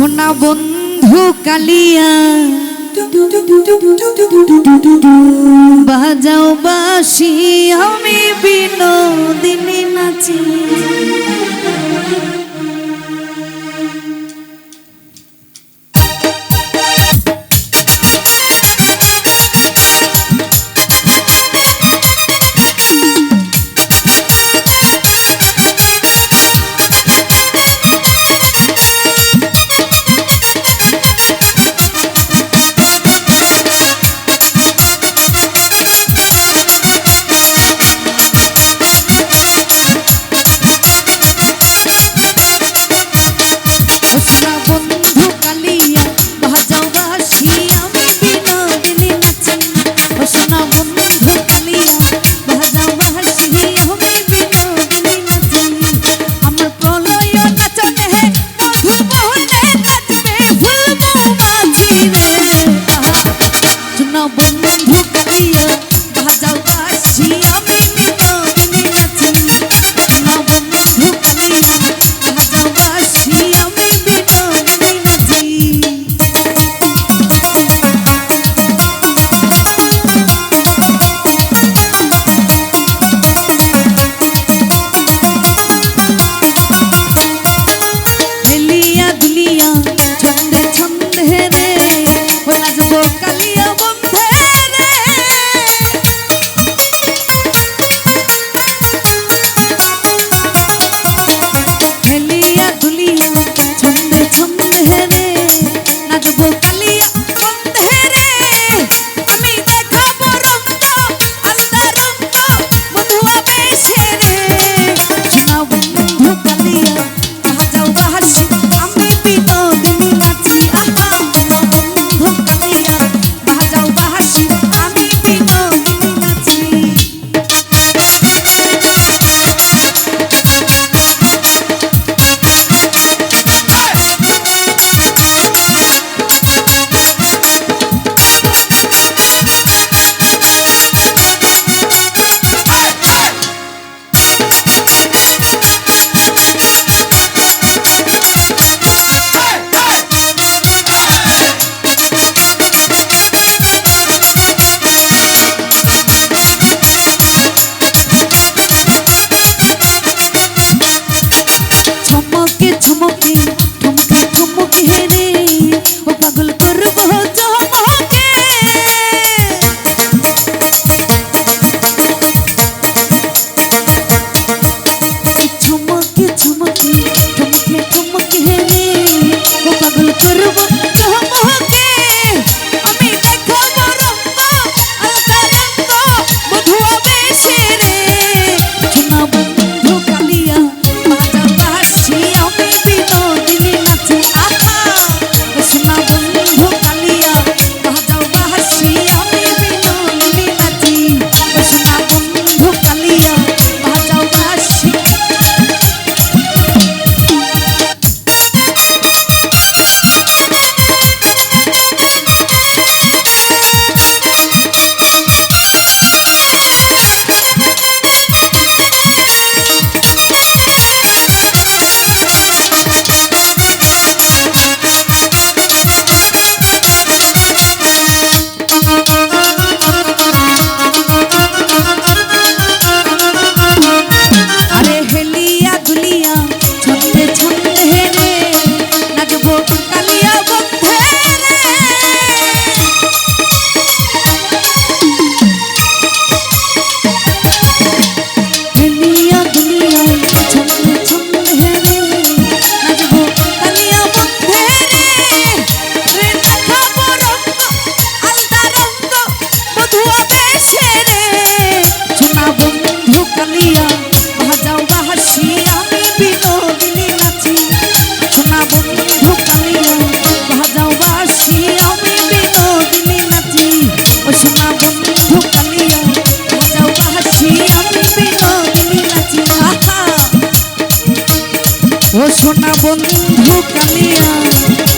সোনা বন্ধু কালিয়া। বাজাও বাসি আমি বিনোদিনী নাচিয়া। কালিয়া মুখে ও সোনা বন্ধু কালিয়া